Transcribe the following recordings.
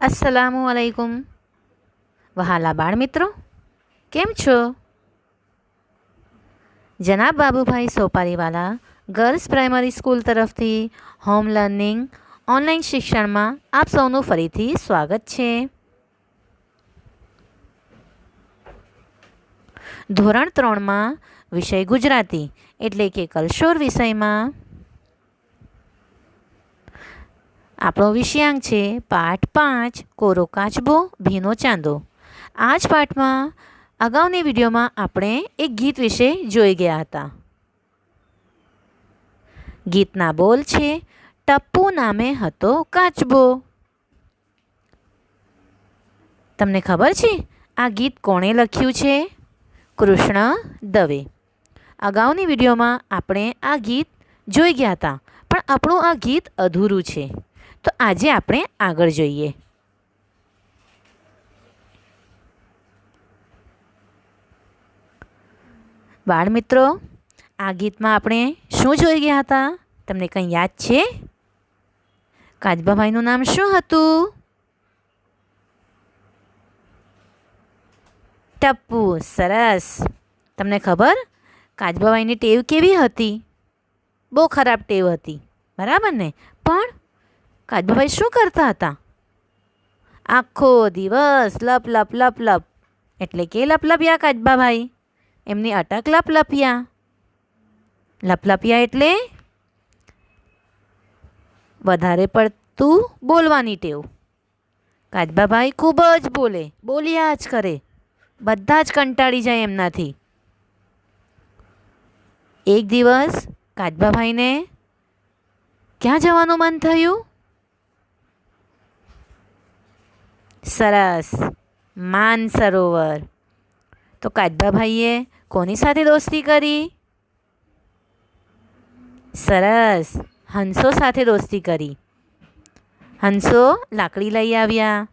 અસલામુ અલૈકુમ. વહાલા બાળમિત્રો, કેમ છો? જનાબ Babubhai Sopariwala, girls primary school તરફથી હોમ લર્નિંગ ઓનલાઈન શિક્ષણમાં આપ સૌનું ફરીથી સ્વાગત છે. ધોરણ ત્રણમાં વિષય ગુજરાતી, એટલે કે કલશોર વિષયમાં આપણો વિષયાંક છે પાઠ પાંચ, કોરો કાચબો, ભીનો ચાંદો. આ જ પાઠમાં અગાઉની વિડીયોમાં આપણે એક ગીત વિશે જોઈ ગયા હતા. ગીતના બોલ છે, ટપ્પુ નામે હતો કાચબો. તમને ખબર છે, આ ગીત કોણે લખ્યું છે? કૃષ્ણ દવે. અગાઉની વિડીયોમાં આપણે આ ગીત જોઈ ગયા હતા, પણ આપણું આ ગીત અધૂરું છે. તો આજે આપણે આગળ જોઈએ. બાળ મિત્રો, આ ગીતમાં આપણે શું જોઈ ગયા હતા? તમને કંઈ યાદ છે? કાજબાભાઈનું નામ શું હતું? ટપ્પુ, સરસ. તમને ખબર? કાજબાભાઈની ટેવ કેવી હતી? બહુ ખરાબ ટેવ હતી. બરાબર ને? પણ કાચબાભાઈ શું કરતા હતા? આખો દિવસ લપ લપ લપ લપ. એટલે કે લપલપ્યા કાચબાભાઈ એમની અટક લપલપ્યા લપલપ્યા એટલે વધારે પડતું બોલવાની ટેવ. કાચબાભાઈ ખૂબ જ બોલે. બોલ્યા જ કરે. બધા જ કંટાળી જાય એમનાથી. એક દિવસ કાચબાભાઈને ક્યાં જવાનું મન થયું? સરસ. માન સરોવર. તો કાચબાભાઈએ કોની સાથે દોસ્તી કરી? સરસ. હંસો સાથે દોસ્તી કરી. હંસો લાકડી લઈ આવ્યા.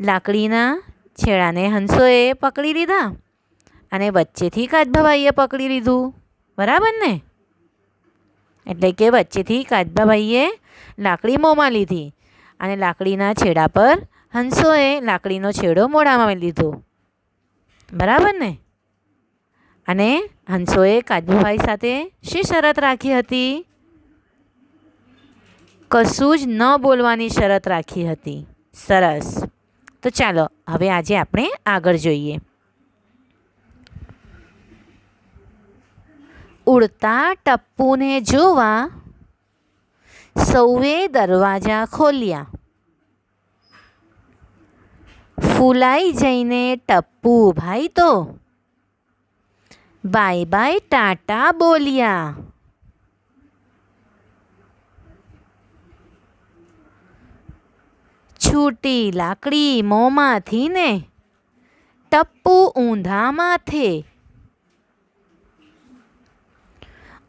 લાકડીના છેડાને હંસોએ પકડી લીધા અને વચ્ચેથી કાચબાભાઈએ પકડી લીધું. બરાબર ને? એટલે કે વચ્ચેથી કાચબાભાઈએ લાકડી મોંમાં લીધી અને લાકડીના છેડા પર હંસોએ લાકડીનો છેડો મોઢામાં લીધો બરાબર ને? અને હંસોએ કાજુભાઈ સાથે શી શરત રાખી હતી? કશું જ ન બોલવાની શરત રાખી હતી. સરસ. તો ચાલો, હવે આજે આપણે આગળ જોઈએ. ઉડતા ટપ્પુને જોવા સૌએ દરવાજા ખોલ્યા. ફૂલાઈ જઈને ટપ્પુ ભાઈ તો. બાય બાય ટાટા બોલ્યા. છૂટી લાકડી મોંમાંથી ને ટપ્પુ ઊંધા માથે.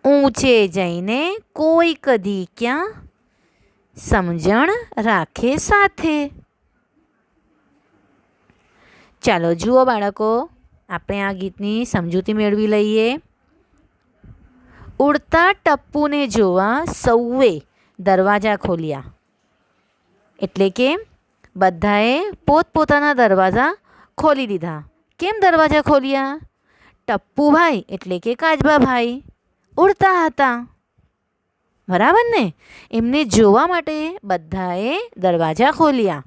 ઊંચે જઈને કોઈ કદી ક્યાં સમજણ રાખે સાથે. ચાલો જુઓ બાળકો, આપણે આ ગીતની સમજૂતી મેળવી લઈએ. ઉડતા ટપ્પુને જોવા સૌએ દરવાજા ખોલ્યા. એટલે કે બધાએ પોતપોતાના દરવાજા ખોલી દીધા. કેમ દરવાજા ખોલ્યા? ટપ્પુભાઈ એટલે કે કાજબાભાઈ ઉડતા હતા. બરાબર ને? એમને જોવા માટે બધાએ દરવાજા ખોલ્યા.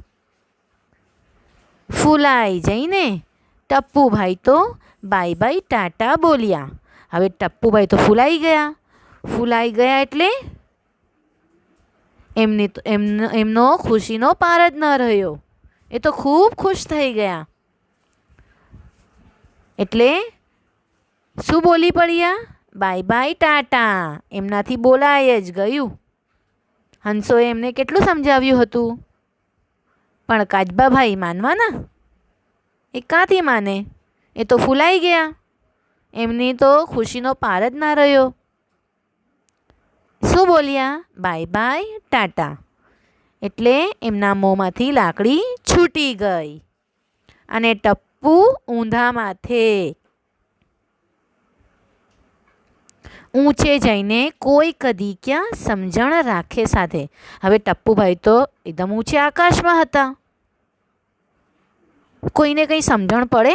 ફૂલાઈ જઈને, ટપ્પુભાઈ તો બાય બાય ટાટા બોલ્યા. હવે ટપ્પુભાઈ તો ફૂલાઈ ગયા. ફૂલાઈ ગયા એટલે એમની તો એમનો એમનો ખુશીનો પાર જ ન રહ્યો. એ તો ખૂબ ખુશ થઈ ગયા. એટલે શું બોલી પડ્યા? Bye bye tata. એમનાથી બોલાય જ ગયું. હંસોએ એમને કેટલું સમજાવ્યું હતું? પણ કાચબાભાઈ માનવાના? એ કાંથી માને? એ તો ફૂલાઈ ગયા. એમની તો ખુશીનો પાર જ ના રહ્યો. શું બોલ્યા? Bye bye, tata. એટલે એમના મોંમાંથી લાકડી છૂટી ગઈ અને ટપ્પુ ઊંધા માથે. ઊંચે જઈને કોઈ કદી ક્યાં સમજણ રાખે સાથે. હવે ટપ્પુભાઈ તો એકદમ ઊંચે આકાશમાં હતા. કોઈને કંઈ સમજણ પડે?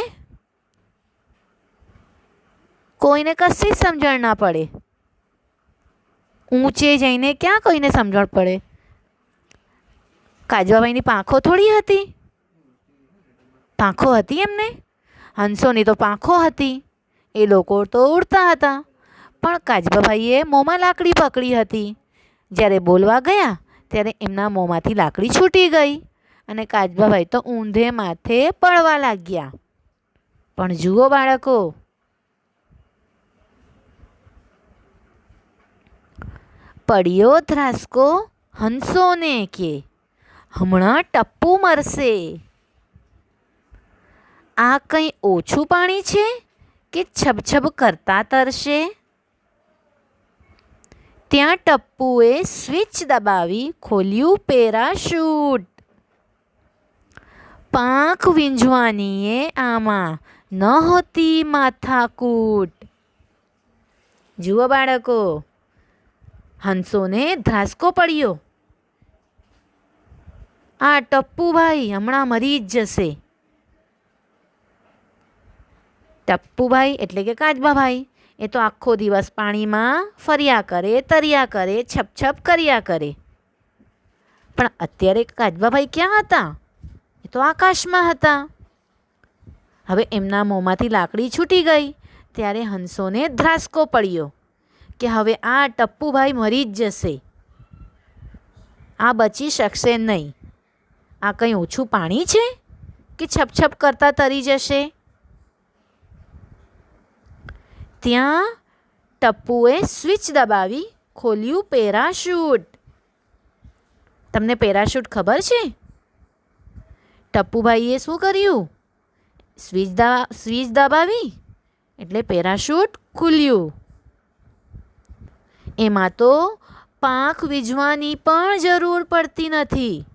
કોઈને કશી જ સમજણ ના પડે? ઊંચે જઈને ક્યાં કોઈને સમજણ પડે? કાજવાભાઈની પાંખો થોડી હતી? પાંખો હતી એમને? હંસોની તો પાંખો હતી. એ લોકો તો ઉડતા હતા. પણ કાજબાભાઈએ મોંમાં લાકડી પકડી હતી. જ્યારે બોલવા ગયા, ત્યારે એમના મોંમાંથી લાકડી છૂટી ગઈ. અને કાજબાભાઈ તો ઊંધે માથે પડવા લાગ્યા. પણ જુઓ બાળકો, પડ્યો ધ્રાસકો હંસોને કે, હમણાં ટપ્પુ મરશે. આ કંઈ ઓછું પાણી છે કે છબછબ કરતા તરશે? ત્યાં ટપ્પુએ સ્વિચ દબાવી ખોલ્યું પેરાશૂટ. પાંખ એ આમાં નહોતી માથાકૂટ જુઓ બાળકો હંસોને ધ્રાસકો પડ્યો આ ટપ્પુભાઈ હમણાં મરી જ જશે ટપ્પુભાઈ એટલે કે કાચબાભાઈ એ તો આખો દિવસ પાણીમાં ફર્યા કરે, તર્યા કરે છપછપ કર્યા કરે. પણ અત્યારે કાચબાભાઈ ક્યાં હતા? એ તો આકાશમાં હતા. હવે એમના મોંમાંથી લાકડી છૂટી ગઈ, ત્યારે હંસોને ધ્રાસકો પડ્યો કે હવે આ ટપ્પુભાઈ મરી જ જશે. આ બચી શકશે નહીં. આ કંઈ ઓછું પાણી છે કે છપછપ કરતાં તરી જશે? ત્યાં ટપ્પુએ સ્વિચ દબાવી ખોલ્યું પેરાશૂટ. તમને પેરાશૂટ ખબર છે? ટપ્પુભાઈએ શું કર્યું? સ્વિચ દા, સ્વિચ દબાવી? એટલે પેરાશૂટ ખુલ્યું. એમાં તો પાંખ વીજવાની પણ જરૂર પડતી નથી.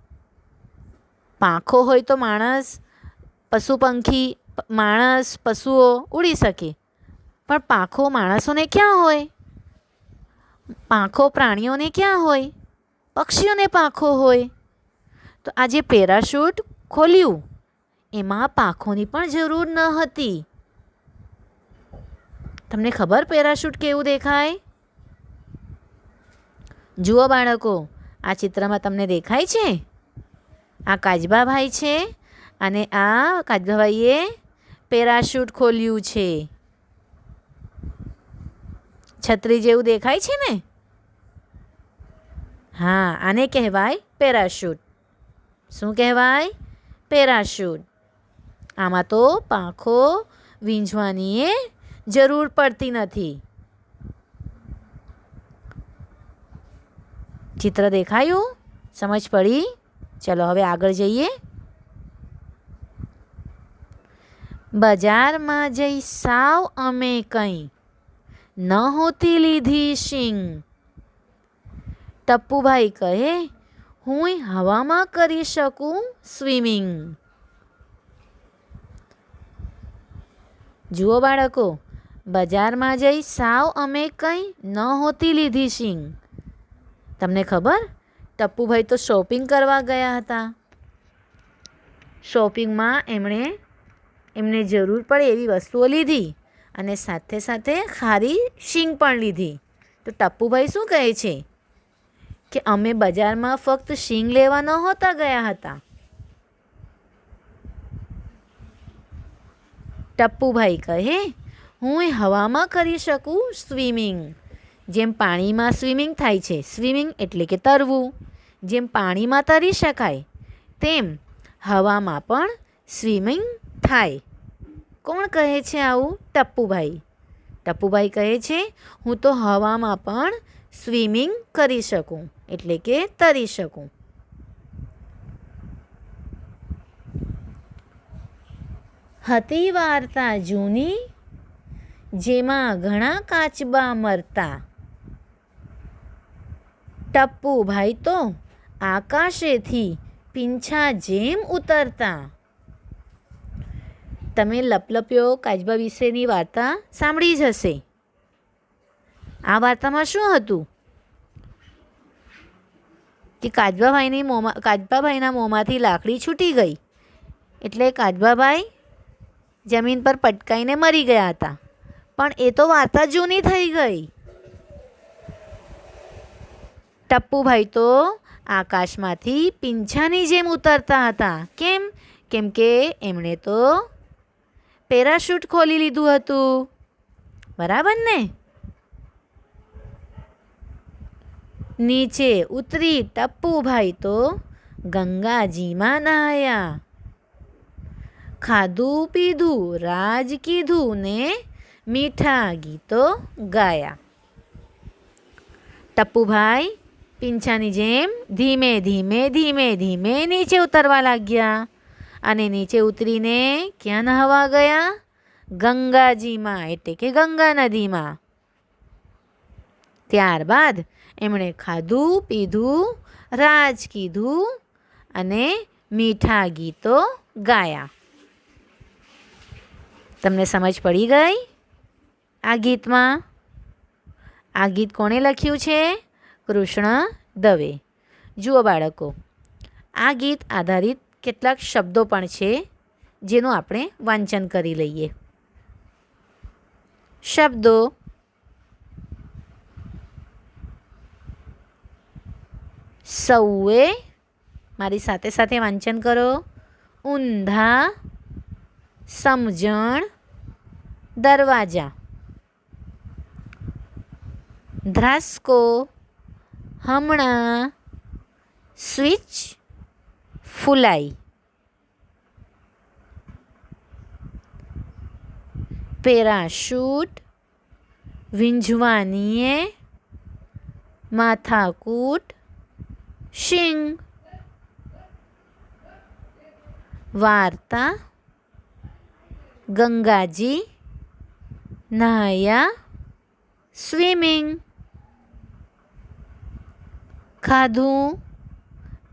પાંખો હોય તો માણસ, પશુ પંખી, માણસ, પશુઓ ઉડી શકે. પણ પાંખો માણસોને ક્યાં હોય? પાંખો પ્રાણીઓને ક્યાં હોય? પક્ષીઓને પાંખો હોય? તો આજે પેરાશૂટ ખોલ્યું. એમાં પાંખોની પણ જરૂર ન હતી. તમને ખબર પેરાશૂટ કેવું દેખાય? જુઓ બાળકો, આ ચિત્રમાં તમને દેખાય છે? આ કાજબાભાઈ છે અને આ કાજબાભાઈએ પેરાશૂટ ખોલ્યું છે. છત્રી જેવું દેખાય છે ને? હા, આને કહેવાય પેરાશૂટ. શું કહેવાય? પેરાશૂટ. આમાં તો પાંખો વીંઝવાની જરૂર પડતી નથી. ચિત્ર દેખાયું? સમજ પડી? ચલો, હવે આગળ જઈએ. બજારમાં જઈ સાવ અમે કંઈ નહોતી લીધી શીંગ. ટપ્પુભાઈ કહે હું હવામાં કરી શકું સ્વિમિંગ? જુઓ બાળકો, બજારમાં જઈ સાવ અમે કંઈ નહોતી લીધી શીંગ. તમને ખબર? ટપ્પુભાઈ તો શોપિંગ કરવા ગયા હતા. શોપિંગમાં એમણે, એમને જરૂર પડે એવી વસ્તુઓ લીધી અને સાથે સાથે ખારી શીંગ પણ લીધી. તો ટપ્પુભાઈ શું કહે છે? કે અમે બજારમાં ફક્ત શીંગ લેવા નહોતા ગયા હતા. ટપ્પુભાઈ કહે, હું હવામાં કરી શકું સ્વિમિંગ? જેમ પાણીમાં સ્વિમિંગ થાય છે, સ્વિમિંગ એટલે કે તરવું. જેમ પાણીમાં તરી શકાય, તેમ હવામાં પણ સ્વિમિંગ થાય. કોણ કહે છે આવું? ટપ્પુભાઈ. ટપ્પુભાઈ કહે છે, હું તો હવામાં પણ સ્વિમિંગ કરી શકું. એટલે કે તરી શકું. હતી વાર્તા જૂની, જેમાં ઘણા કાચબા મરતા. ટપ્પુભાઈ તો આકાશેથી પીંછા જેમ ઉતરતા. તમે લપલપ્યો કાચબા વિશેની વાર્તા સાંભળી જ હશે. આ વાર્તામાં શું હતું? કે કાજબાભાઈની મોંમાં, કાજબાભાઈના મોંમાંથી લાકડી છૂટી ગઈ. એટલે કાજબાભાઈ જમીન પર પટકાઈને મરી ગયા હતા. પણ એ તો વાર્તા જૂની થઈ ગઈ. ટપ્પુભાઈ તો આકાશમાંથી પીંછાની જેમ ઉતરતા હતા. કેમ? કેમ કે એમણે તો પેરાશૂટ ખોલી લીધું હતું. બરાબર ને? નીચે ઉતરી ટપ્પુભાઈ તો ગંગાજીમાં નહાયા ખાધું, પીધું, રાજ કીધું ને મીઠા ગીતો ગાયા. ટપ્પુભાઈ પીંછાની જેમ ધીમે ધીમે ધીમે ધીમે નીચે ઉતરવા લાગ્યા અને નીચે ઉતરીને ક્યાં નહાવા ગયા? ગંગાજીમાં એટલે કે ગંગા નદીમાં. ત્યારબાદ એમણે ખાધું, પીધું, રાજ કીધું અને મીઠા ગીતો ગાયા. તમને સમજ પડી ગઈ આ ગીતમાં? આ ગીત કોણે લખ્યું છે? કૃષ્ણ દવે. જુઓ બાળકો, આ ગીત આધારિત કેટલાક શબ્દો પણ છે જેનું આપણે વાંચન કરી લઈએ. શબ્દો સૌએ મારી સાથે સાથે વાંચન કરો. ઊંધા, સમજણ, દરવાજા. ધ્રાસકો, હમણાં, સ્વિચ, ફૂલાઈ. પેરાશૂટ વીંઝવાનીએ માથાકૂટ શિંગ. વાર્તા. ગંગાજી. નાહ્યા સ્વિમિંગ. ખાધું.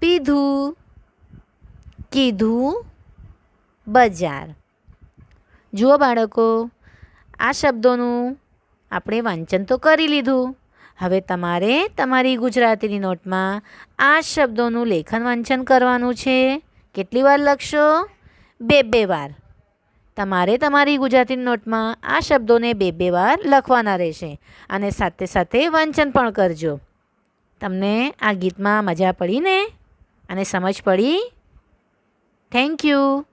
પીધું. કીધું. બજાર. જુઓ બાળકો, આ શબ્દોનું આપણે વાંચન તો કરી લીધું. હવે તમારે તમારી ગુજરાતીની નોટમાં આ શબ્દોનું લેખન વાંચન કરવાનું છે. કેટલી વાર લખશો? બે બે વાર. તમારે તમારી ગુજરાતીની નોટમાં આ શબ્દોને બે બે વાર લખવાના રહેશે અને સાથે સાથે વાંચન પણ કરજો. તમને આ ગીતમાં મજા પડી ને અને સમજ પડી? Thank you